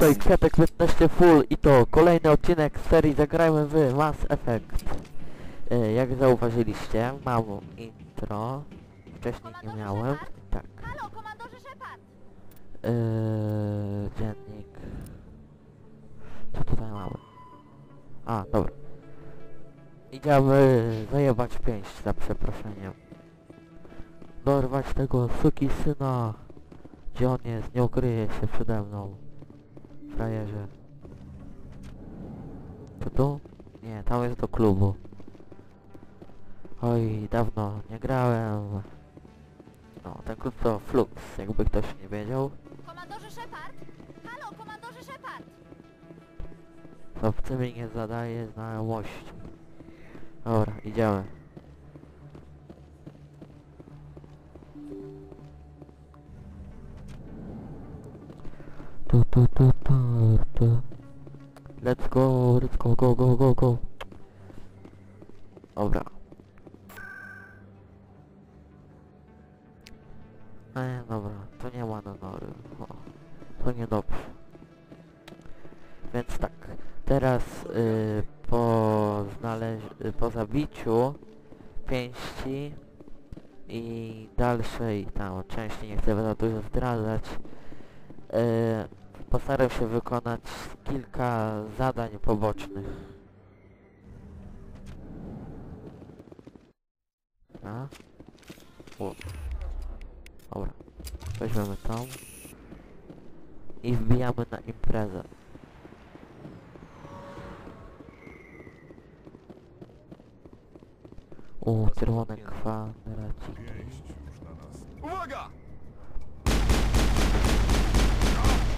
Tutaj Kwiatek 15 Full i to kolejny odcinek z serii Zagrajmy w Mass Effect. E, jak zauważyliście, mam intro. Wcześniej nie miałem. Tak. Halo, komandorze Shepard! E, dziennik. Co tutaj mamy? A, dobra. Idziemy zajebać pięść za przeproszeniem. Dorwać tego suki syna. Gdzie on jest? Nie ukryje się przede mną. Frajerze. To tu? Nie, tam jest do klubu. Oj, dawno nie grałem. No, klub to Flux, jakby ktoś nie wiedział. Komandorze Shepard! Halo, komandorze Shepard! Z obcymi nie zadaje znajomości. Dobra, idziemy. Tu, tu, tu, tu, tu. Let's go, let's go, go, go, go, go. Dobra. Po zabiciu pięści i dalszej tam części, nie chcę za dużo zdradzać, y, postaram się wykonać kilka zadań pobocznych. A? O. Dobra, weźmiemy tą i wbijamy na imprezę. O, czerwone kwadraciki. Uwaga!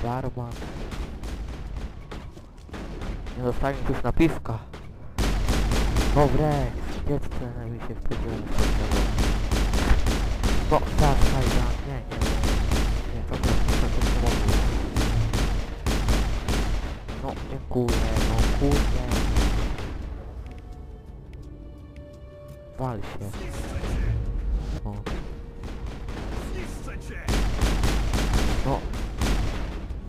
Darma. Nie dostaniesz już napiwka. Dobre, dziecko mi się wstydziło. No, tak, fajna, nie, nie. Nie, to to to mogę. No, dziękuję, no kurde. Wal się. O, no.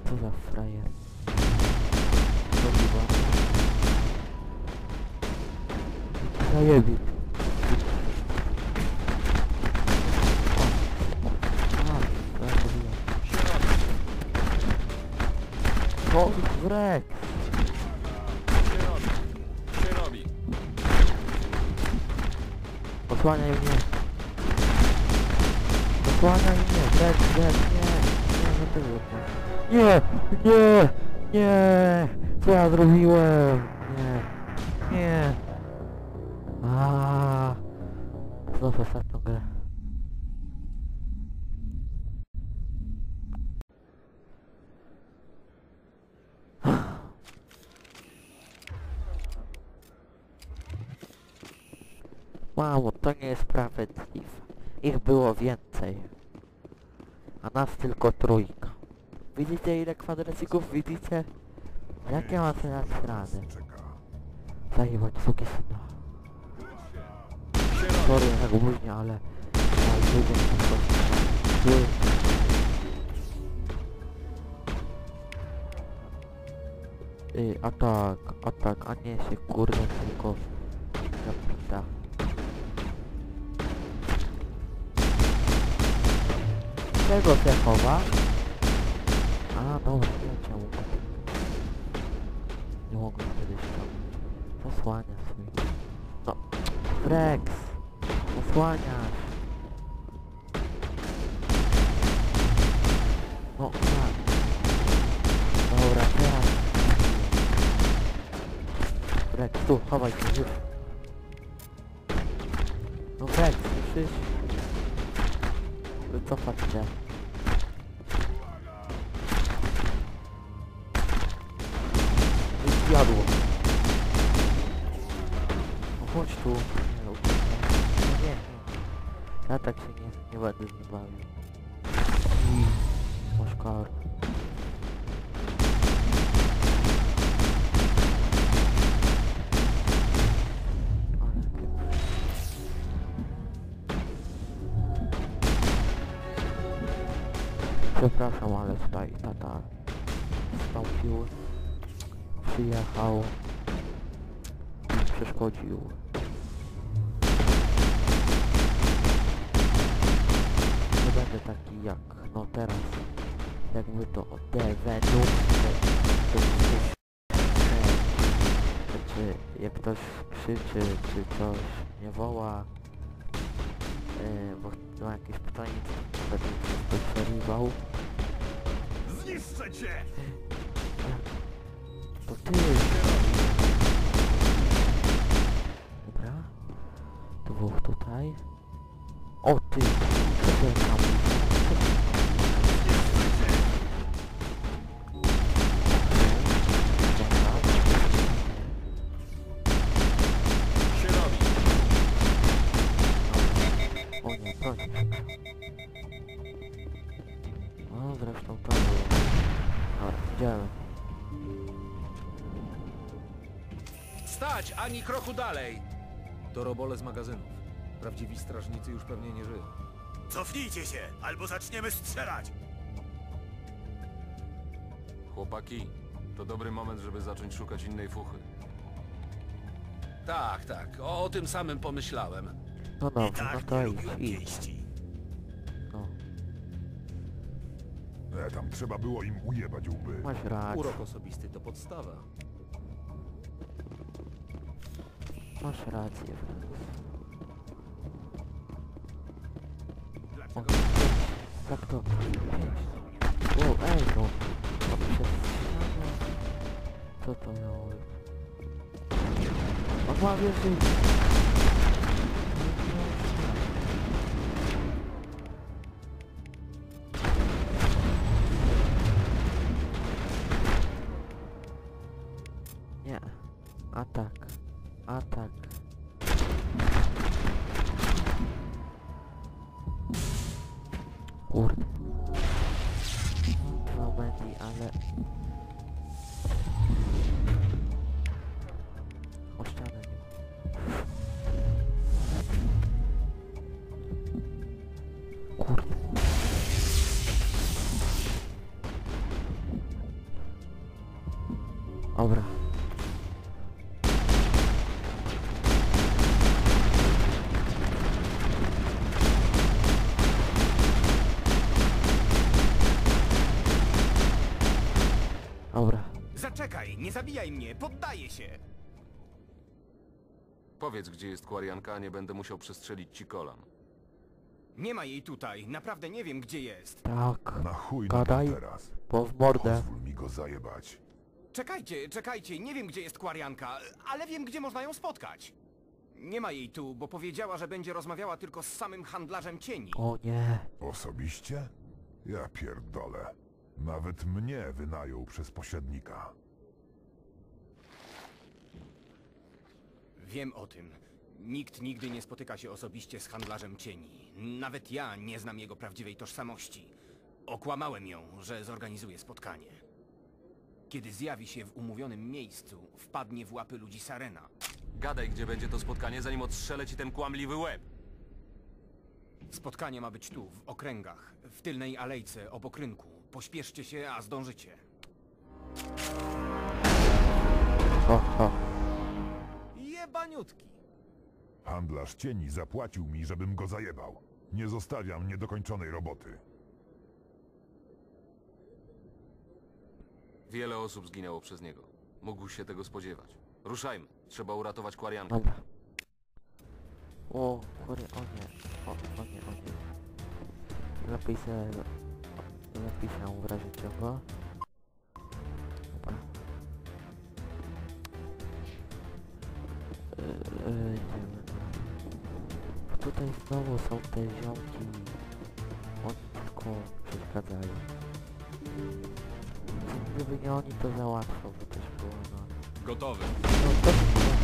Co za frajer. Robiła. Zrobiłem? No, wrek! Osłaniaj mnie! Osłaniaj mnie! Wrek, wrek, nie! Nie, no tego nie! Nie! Nie! Co ja zrobiłem? Mamo, to nie jest sprawiedliwe. Ich było więcej. A nas tylko trójka. Widzicie ile kwadracików? Widzicie? Jakie ma teraz radę? Zajebać suki syna. Sorry, tak później, ale... zły. Y, atak, atak, a nie się kurde tylko Czego się chowa? A, dobra, czemu. Nie mogę kiedyś tam. Zasłania swój. No, Rex! Osłaniasz! No tak. Dobra, teraz. Rex, tu, chowaj się. No Rex, słyszysz? Wycofać się. Nim bawił. kar. Ale pieprz. Przepraszam, ale tutaj tata wstąpił, przyjechał i przeszkodził. Będę taki jak no teraz, jakby to Devenu, czy, jak ktoś krzyczy, czy coś nie woła, yy, bo ma jakieś pytanie, będę to przerywał. Zniszczę cię! To ty! Dobra. Dwóch tutaj. O ty! Co tam? Zresztą to było. Dobra, idziemy. Stać, ani kroku dalej! To robole z magazynów. Prawdziwi strażnicy już pewnie nie żyją. Cofnijcie się, albo zaczniemy strzelać! Chłopaki, to dobry moment, żeby zacząć szukać innej fuchy. Tak, tak, o, o tym samym pomyślałem. No I dobrze, no tak to nie idź, idź. pięści. E, tam trzeba było im ujebać łby. masz rację. Urok osobisty to podstawa. Masz rację. O, tak to... Wow, ej no. Co to miało być? On ma wierzyć. Zaczekaj, nie zabijaj mnie, poddaję się! Powiedz, gdzie jest Kwarianka, a nie będę musiał przestrzelić ci kolan. Nie ma jej tutaj, naprawdę nie wiem gdzie jest. Tak. Na chuj Gadaj. na to teraz. Bo w mordę. Pozwól mi go zajebać. Czekajcie, czekajcie, nie wiem gdzie jest Kwarianka, ale wiem gdzie można ją spotkać. Nie ma jej tu, bo powiedziała, że będzie rozmawiała tylko z samym handlarzem cieni. O nie. Osobiście? Ja pierdolę. Nawet mnie wynajął przez pośrednika. Wiem o tym. Nikt nigdy nie spotyka się osobiście z handlarzem cieni. Nawet ja nie znam jego prawdziwej tożsamości. Okłamałem ją, że zorganizuje spotkanie. Kiedy zjawi się w umówionym miejscu, wpadnie w łapy ludzi Sarena. Gadaj, gdzie będzie to spotkanie, zanim odstrzelę ci ten kłamliwy łeb. Spotkanie ma być tu, w okręgach, w tylnej alejce, obok rynku. Pośpieszcie się, a zdążycie. Ho, ho. Jebaniutki! Handlarz cieni zapłacił mi, żebym go zajebał. Nie zostawiam niedokończonej roboty. Wiele osób zginęło przez niego. Mógł się tego spodziewać. Ruszajmy. Trzeba uratować Kwariankę. Dobra. O, kurde, o nie. O, o nie, o nie. Lepiej Lepiej się w razie czego. Dobra. Yy, yy, Tutaj znowu są te ziomki. Oni tylko przeszkadzają. Gdyby nie oni, to za łatwo by też było, no. Gotowy. No to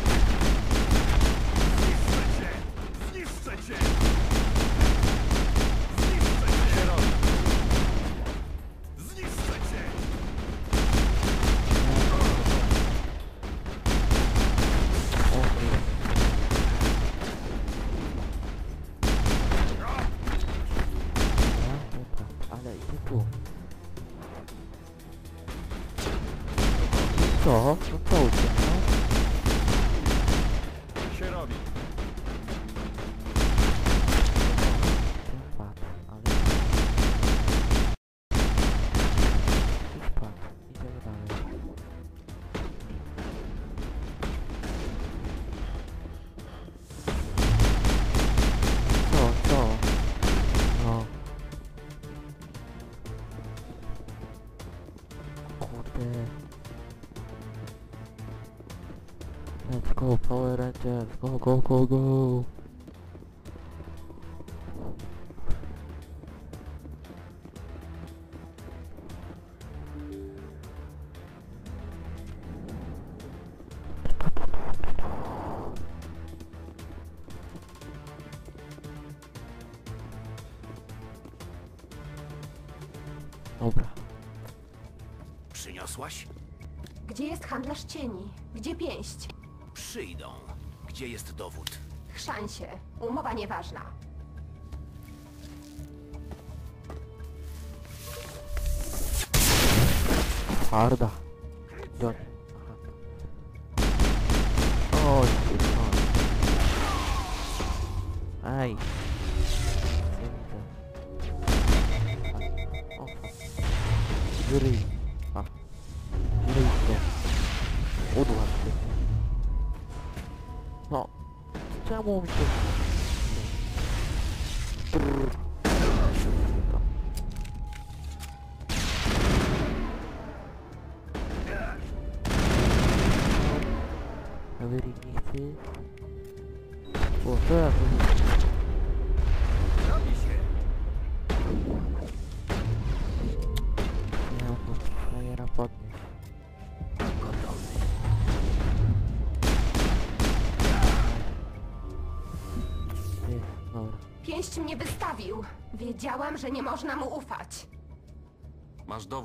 Let's go Power Rangers, go go go go! Chrzansie. Umowa nieważna. Harda. John. Pan. Ej. O, Gryj. A. Się. Czemu mi się... Brrr.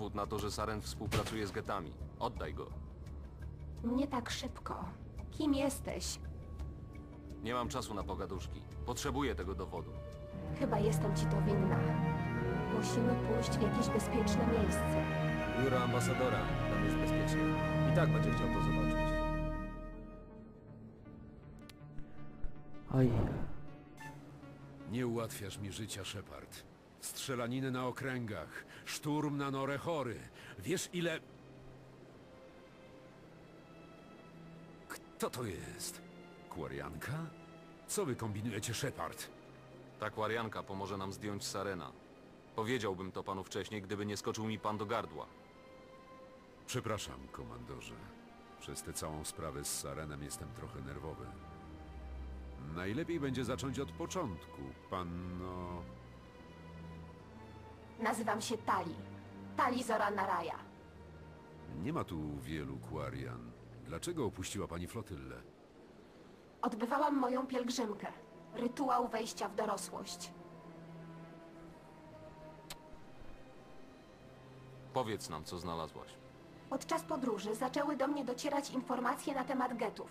Dowód na to, że Saren współpracuje z getami. Oddaj go. Nie tak szybko. Kim jesteś? Nie mam czasu na pogaduszki. Potrzebuję tego dowodu. Chyba jestem ci to winna. Musimy pójść w jakieś bezpieczne miejsce. Biuro ambasadora. Tam jest bezpiecznie. I tak będzie chciał to zobaczyć. Oj. Nie ułatwiasz mi życia, Shepard. Strzelaniny na okręgach, szturm na Norechory. Wiesz ile... Kto to jest? Kłarianka? Co wy kombinujecie, Shepard? Ta kwarianka pomoże nam zdjąć Sarena. Powiedziałbym to panu wcześniej, gdyby nie skoczył mi pan do gardła. Przepraszam, komandorze. Przez tę całą sprawę z Sarenem jestem trochę nerwowy. Najlepiej będzie zacząć od początku, panno... Nazywam się Tali. Tali Zora Naraja. Nie ma tu wielu Quarian. Dlaczego opuściła pani flotyllę? Odbywałam moją pielgrzymkę. Rytuał wejścia w dorosłość. Powiedz nam, co znalazłaś. Podczas podróży zaczęły do mnie docierać informacje na temat getów.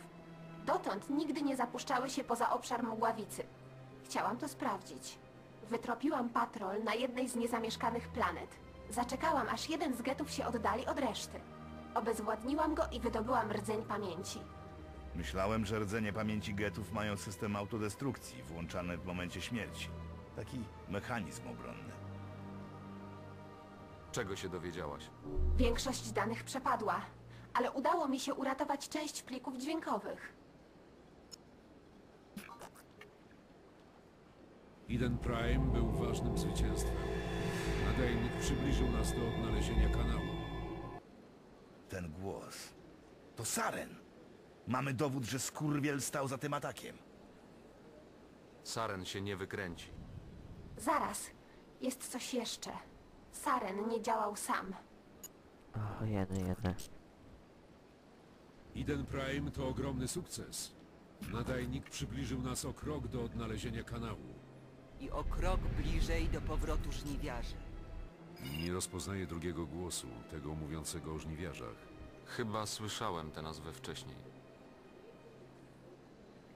Dotąd nigdy nie zapuszczały się poza obszar Mgławicy. Chciałam to sprawdzić. Wytropiłam patrol na jednej z niezamieszkanych planet. Zaczekałam, aż jeden z getów się oddali od reszty. Obezwładniłam go i wydobyłam rdzeń pamięci. Myślałem, że rdzenie pamięci getów mają system autodestrukcji włączany w momencie śmierci. Taki mechanizm obronny. Czego się dowiedziałaś? Większość danych przepadła, ale udało mi się uratować część plików dźwiękowych. Eden Prime był ważnym zwycięstwem. Nadajnik przybliżył nas do odnalezienia kanału. Ten głos. To Saren! Mamy dowód, że skurwiel stał za tym atakiem. Saren się nie wykręci. Zaraz, jest coś jeszcze. Saren nie działał sam. O, jedy, jedy. Eden Prime to ogromny sukces. Nadajnik przybliżył nas o krok do odnalezienia kanału. I o krok bliżej do powrotu żniwiarzy. Nie rozpoznaję drugiego głosu, tego mówiącego o żniwiarzach. Chyba słyszałem tę nazwę wcześniej.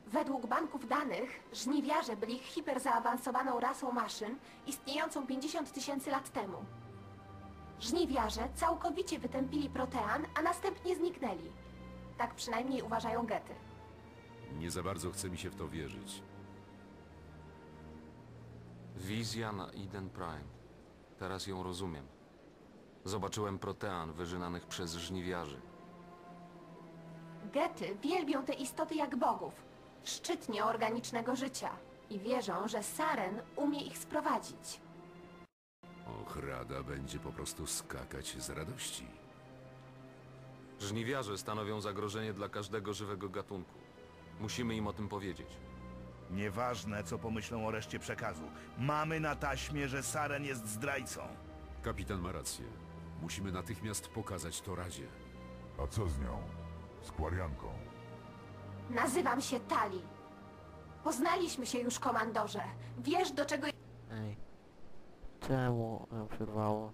Według banków danych, żniwiarze byli hiperzaawansowaną rasą maszyn istniejącą 50 tysięcy lat temu. Żniwiarze całkowicie wytępili protean, a następnie zniknęli. Tak przynajmniej uważają gety. Nie za bardzo chce mi się w to wierzyć. Wizja na Eden Prime. Teraz ją rozumiem. Zobaczyłem protean wyżynanych przez żniwiarzy. Gety wielbią te istoty jak bogów, szczytnie organicznego życia i wierzą, że Saren umie ich sprowadzić. Och, Rada będzie po prostu skakać z radości. Żniwiarze stanowią zagrożenie dla każdego żywego gatunku. Musimy im o tym powiedzieć. Nieważne, co pomyślą o reszcie przekazu. Mamy na taśmie, że Saren jest zdrajcą. Kapitan ma rację. Musimy natychmiast pokazać to Radzie. A co z nią? Z Kwarianką. Nazywam się Tali. Poznaliśmy się już, komandorze. Wiesz, do czego Ej. Czemu ją przerwało?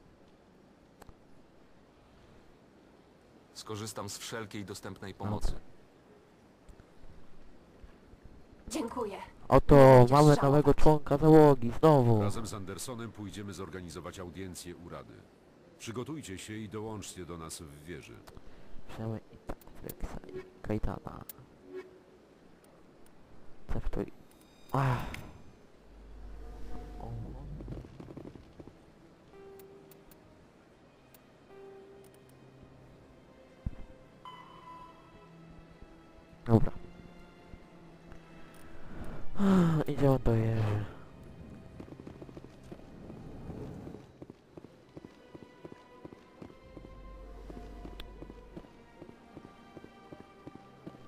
Skorzystam z wszelkiej dostępnej pomocy. Dziękuję. Oto mamy nowego członka załogi, znowu. Razem z Andersonem pójdziemy zorganizować audiencję u Rady. Przygotujcie się i dołączcie do nas w wieży. Przemy i tak, Flexa i Kajtana. Traktuj. Ach. O. Dobra. Idziemy do jeży.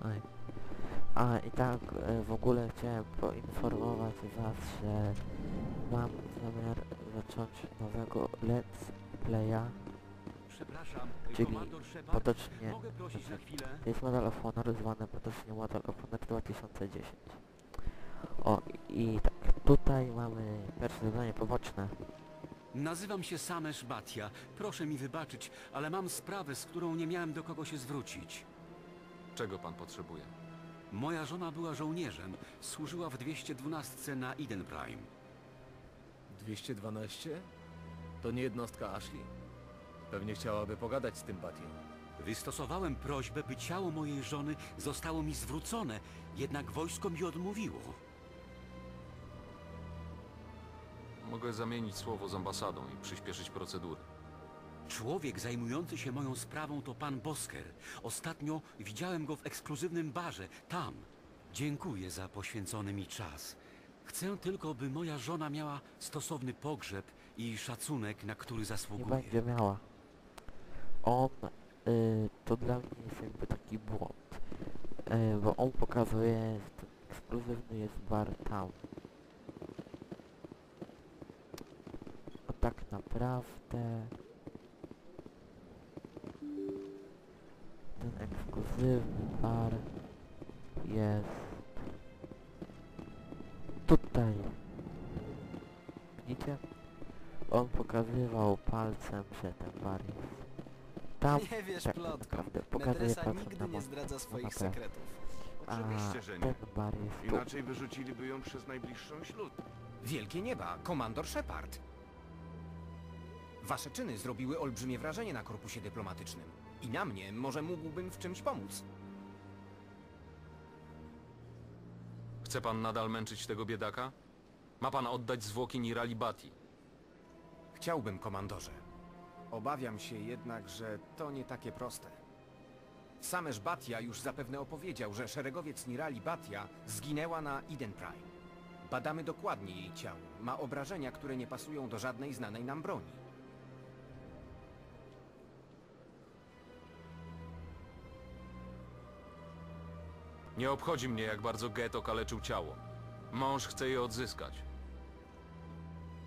Oj. A i tak e, w ogóle chciałem poinformować was, że mam zamiar zacząć nowego Let's Playa, Przepraszam, czyli potocznie, jest Model of Honor, zwane potocznie Model of Honor 2010. O i tak, tutaj mamy pierwsze zadanie poboczne. Nazywam się Samesz Batia. Proszę mi wybaczyć, ale mam sprawę, z którą nie miałem do kogo się zwrócić. Czego pan potrzebuje? Moja żona była żołnierzem. Służyła w 212 na Eden Prime. 212? To nie jednostka Ashley? Pewnie chciałaby pogadać z tym Batiem. Wystosowałem prośbę, by ciało mojej żony zostało mi zwrócone, jednak wojsko mi odmówiło. Mogę zamienić słowo z ambasadą i przyspieszyć procedury. Człowiek zajmujący się moją sprawą to pan Bosker. Ostatnio widziałem go w ekskluzywnym barze, tam. Dziękuję za poświęcony mi czas. Chcę tylko, by moja żona miała stosowny pogrzeb i szacunek, na który Nie zasługuje. będzie miała. On, y, to dla mnie jest jakby taki błąd, y, bo on pokazuje, że ten ekskluzywny jest bar tam. Tak naprawdę... Ten ekskluzywny bar jest tutaj. Widzicie? On pokazywał palcem, że ten bar jest tam. Nie wiesz tak naprawdę pokazuje Medresa palcem nigdy na nie zdradza No swoich naprawdę. sekretów. A Oczywiście, że nie. ten bar jest tu. Inaczej wyrzuciliby ją przez najbliższą śluz. Wielkie nieba, komandor Shepard. Wasze czyny zrobiły olbrzymie wrażenie na korpusie dyplomatycznym. I na mnie może mógłbym w czymś pomóc. Chce pan nadal męczyć tego biedaka? Ma pan oddać zwłoki Nirali Bati. Chciałbym, komandorze. Obawiam się jednak, że to nie takie proste. Samesz Batia już zapewne opowiedział, że szeregowiec Nirali Batia zginęła na Eden Prime. Badamy dokładnie jej ciało. Ma obrażenia, które nie pasują do żadnej znanej nam broni. Nie obchodzi mnie, jak bardzo Get okaleczył ciało. Mąż chce je odzyskać.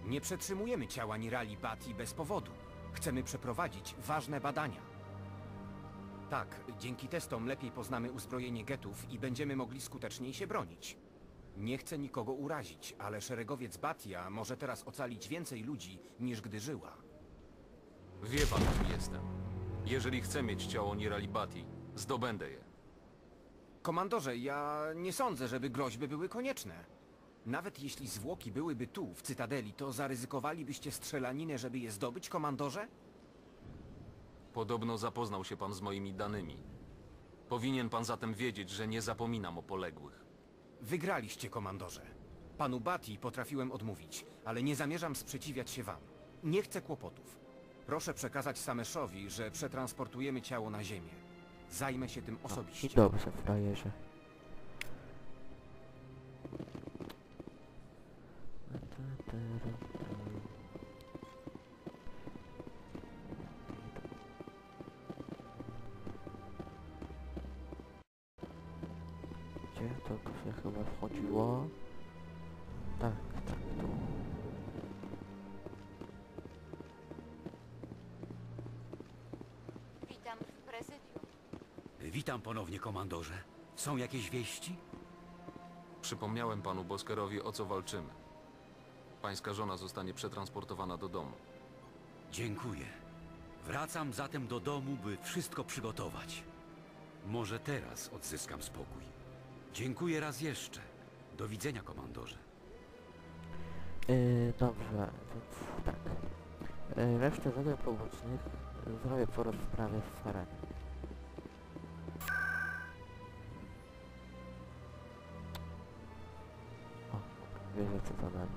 Nie przetrzymujemy ciała Nirali Bati bez powodu. Chcemy przeprowadzić ważne badania. Tak, dzięki testom lepiej poznamy uzbrojenie getów i będziemy mogli skuteczniej się bronić. Nie chcę nikogo urazić, ale szeregowiec Batia może teraz ocalić więcej ludzi niż gdy żyła. Wie pan, kim jestem. Jeżeli chcę mieć ciało Nirali Bati, zdobędę je. Komandorze, ja nie sądzę, żeby groźby były konieczne. Nawet jeśli zwłoki byłyby tu, w Cytadeli, to zaryzykowalibyście strzelaninę, żeby je zdobyć, komandorze? Podobno zapoznał się pan z moimi danymi. Powinien pan zatem wiedzieć, że nie zapominam o poległych. Wygraliście, komandorze. Panu Bati potrafiłem odmówić, ale nie zamierzam sprzeciwiać się wam. Nie chcę kłopotów. Proszę przekazać Sameszowi, że przetransportujemy ciało na ziemię. Zajmę się tym I osobiście. dobrze, frajerze. Gdzie to się chyba wchodziło? Tak, tak, tu. Witam w prezydium. Witam ponownie, komandorze. Są jakieś wieści? Przypomniałem panu Boskerowi, o co walczymy. Pańska żona zostanie przetransportowana do domu. Dziękuję. Wracam zatem do domu, by wszystko przygotować. Może teraz odzyskam spokój. Dziękuję raz jeszcze. Do widzenia, komandorze. Yy, dobrze, więc tak. Yy, resztę zadań pobocznych zrobię po rozprawie z Sarenem. Wiecie co to dalej.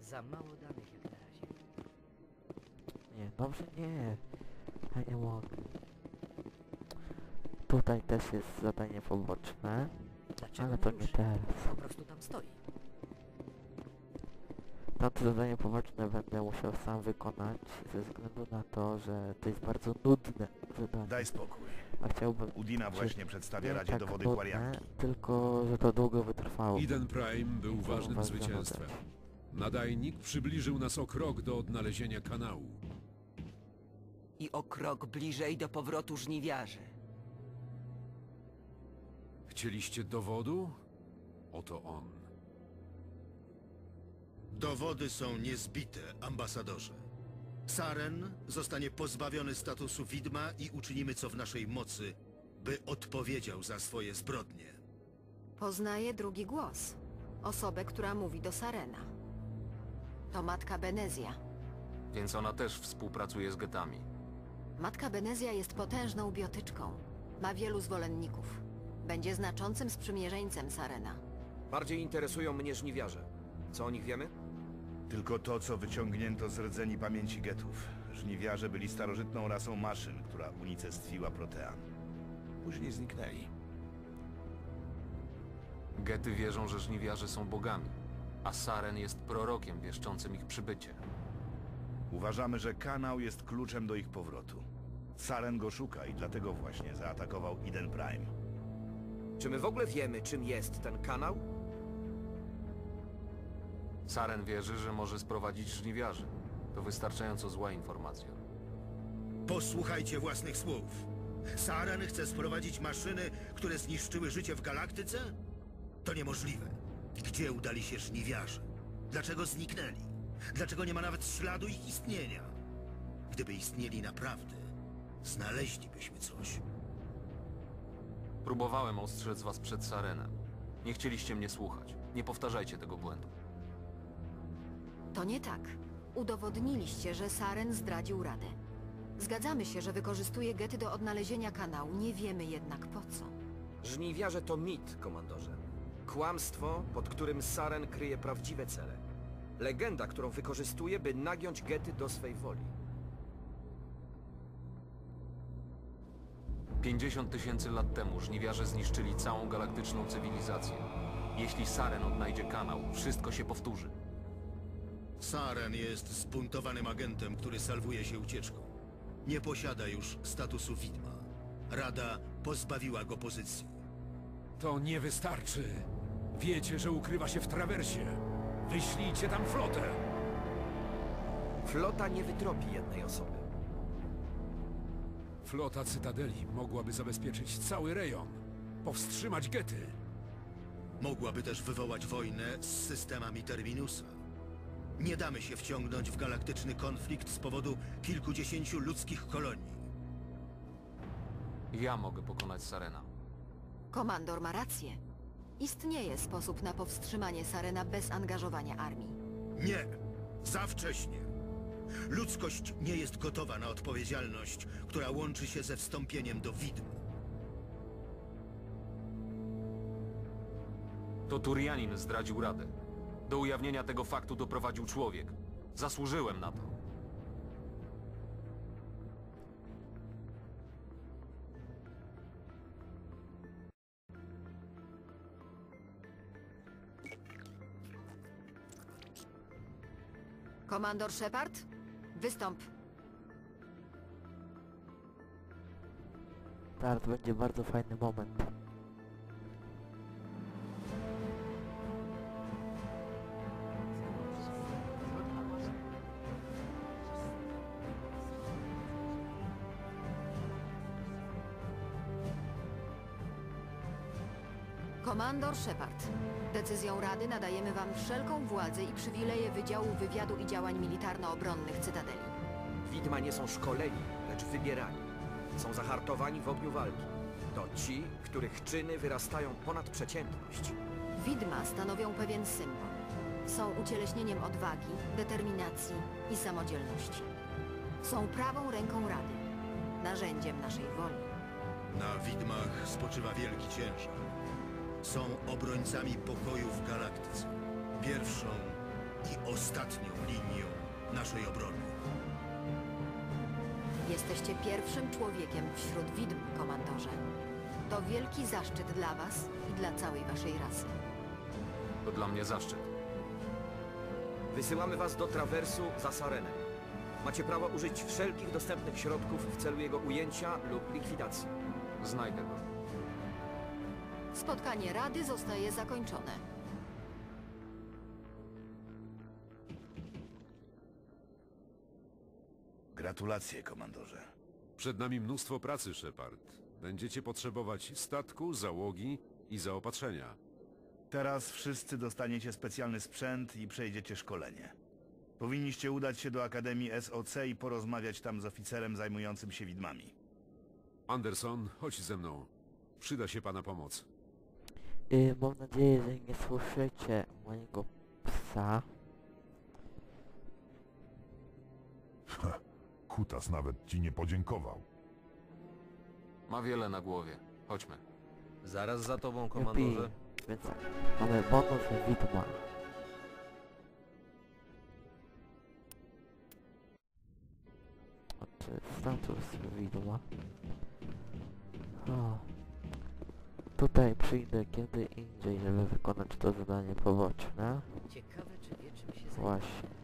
Za mało danych jak na razie. Nie, dobrze nie. Ja nie mogę. Tutaj też jest zadanie poboczne, Dlaczego ale to nie teraz. Po prostu tam stoi. Tamte zadanie poboczne będę musiał sam wykonać ze względu na to, że to jest bardzo nudne zadanie. Daj spokój. A chciałbym... Udina właśnie przedstawia Radzie tak dowody nudne, Quarianki. tylko że to długo wytrwało. Eden Prime był ważnym zwycięstwem. Nadajnik przybliżył nas o krok do odnalezienia kanału. I o krok bliżej do powrotu żniwiarzy. Chcieliście dowodu? Oto on. Dowody są niezbite, ambasadorze. Saren zostanie pozbawiony statusu widma i uczynimy co w naszej mocy, by odpowiedział za swoje zbrodnie. Poznaję drugi głos. Osobę, która mówi do Sarena. To matka Benezja. Więc ona też współpracuje z getami. Matka Benezja jest potężną biotyczką. Ma wielu zwolenników. Będzie znaczącym sprzymierzeńcem Sarena. Bardziej interesują mnie żniwiarze. Co o nich wiemy? Tylko to, co wyciągnięto z rdzeni pamięci getów. Żniwiarze byli starożytną rasą maszyn, która unicestwiła Protean. Później zniknęli. Gety wierzą, że żniwiarze są bogami, a Saren jest prorokiem wieszczącym ich przybycie. Uważamy, że kanał jest kluczem do ich powrotu. Saren go szuka i dlatego właśnie zaatakował Eden Prime. Czy my w ogóle wiemy, czym jest ten kanał? Saren wierzy, że może sprowadzić żniwiarzy. To wystarczająco zła informacja. Posłuchajcie własnych słów. Saren chce sprowadzić maszyny, które zniszczyły życie w galaktyce? To niemożliwe. Gdzie udali się żniwiarze? Dlaczego zniknęli? Dlaczego nie ma nawet śladu ich istnienia? Gdyby istnieli naprawdę, znaleźlibyśmy coś. Próbowałem ostrzec was przed Sarenem. Nie chcieliście mnie słuchać. Nie powtarzajcie tego błędu. To nie tak. Udowodniliście, że Saren zdradził Radę. Zgadzamy się, że wykorzystuje gety do odnalezienia kanału. Nie wiemy jednak po co. Żniwiarze to mit, komandorze. Kłamstwo, pod którym Saren kryje prawdziwe cele. Legenda, którą wykorzystuje, by nagiąć gety do swej woli. 50 tysięcy lat temu żniwiarze zniszczyli całą galaktyczną cywilizację. Jeśli Saren odnajdzie kanał, wszystko się powtórzy. Saren jest zbuntowanym agentem, który salwuje się ucieczką. Nie posiada już statusu widma. Rada pozbawiła go pozycji. To nie wystarczy. Wiecie, że ukrywa się w trawersie. Wyślijcie tam flotę. Flota nie wytropi jednej osoby. Flota Cytadeli mogłaby zabezpieczyć cały rejon. Powstrzymać gety. Mogłaby też wywołać wojnę z systemami Terminusa. Nie damy się wciągnąć w galaktyczny konflikt z powodu kilkudziesięciu ludzkich kolonii. Ja mogę pokonać Sarena. Komandor ma rację. Istnieje sposób na powstrzymanie Sarena bez angażowania armii. Nie! Za wcześnie! Ludzkość nie jest gotowa na odpowiedzialność, która łączy się ze wstąpieniem do widm. To Turianin zdradził Radę. Do ujawnienia tego faktu doprowadził człowiek. Zasłużyłem na to. Komandor Shepard? Wystąp. Teraz będzie bardzo fajny moment. Komandor Shepard. Decyzją Rady nadajemy wam wszelką władzę i przywileje Wydziału Wywiadu i Działań Militarno-Obronnych Cytadeli. Widma nie są szkoleni, lecz wybierani. Są zahartowani w ogniu walki. To ci, których czyny wyrastają ponad przeciętność. Widma stanowią pewien symbol. Są ucieleśnieniem odwagi, determinacji i samodzielności. Są prawą ręką Rady, narzędziem naszej woli. Na widmach spoczywa wielki ciężar. Są obrońcami pokoju w galaktyce. Pierwszą i ostatnią linią naszej obrony. Jesteście pierwszym człowiekiem wśród widm, komandorze. To wielki zaszczyt dla was i dla całej waszej rasy. To dla mnie zaszczyt. Wysyłamy was do trawersu za Sarenem. Macie prawo użyć wszelkich dostępnych środków w celu jego ujęcia lub likwidacji. Znajdę go. Spotkanie Rady zostaje zakończone. Gratulacje, komandorze. Przed nami mnóstwo pracy, Shepard. Będziecie potrzebować statku, załogi i zaopatrzenia. Teraz wszyscy dostaniecie specjalny sprzęt i przejdziecie szkolenie. Powinniście udać się do Akademii SOC i porozmawiać tam z oficerem zajmującym się widmami. Anderson, chodź ze mną. Przyda się pana pomoc. Y, mam nadzieję, że nie słyszycie mojego psa. Kutas nawet ci nie podziękował. Ma wiele na głowie. Chodźmy. Zaraz za tobą, Jupi. Więc tak, mamy bonus widma. Znaczy status widma. Tutaj przyjdę kiedy indziej, żeby wykonać to zadanie poboczne. Ciekawe, czy wie, czym się. Właśnie.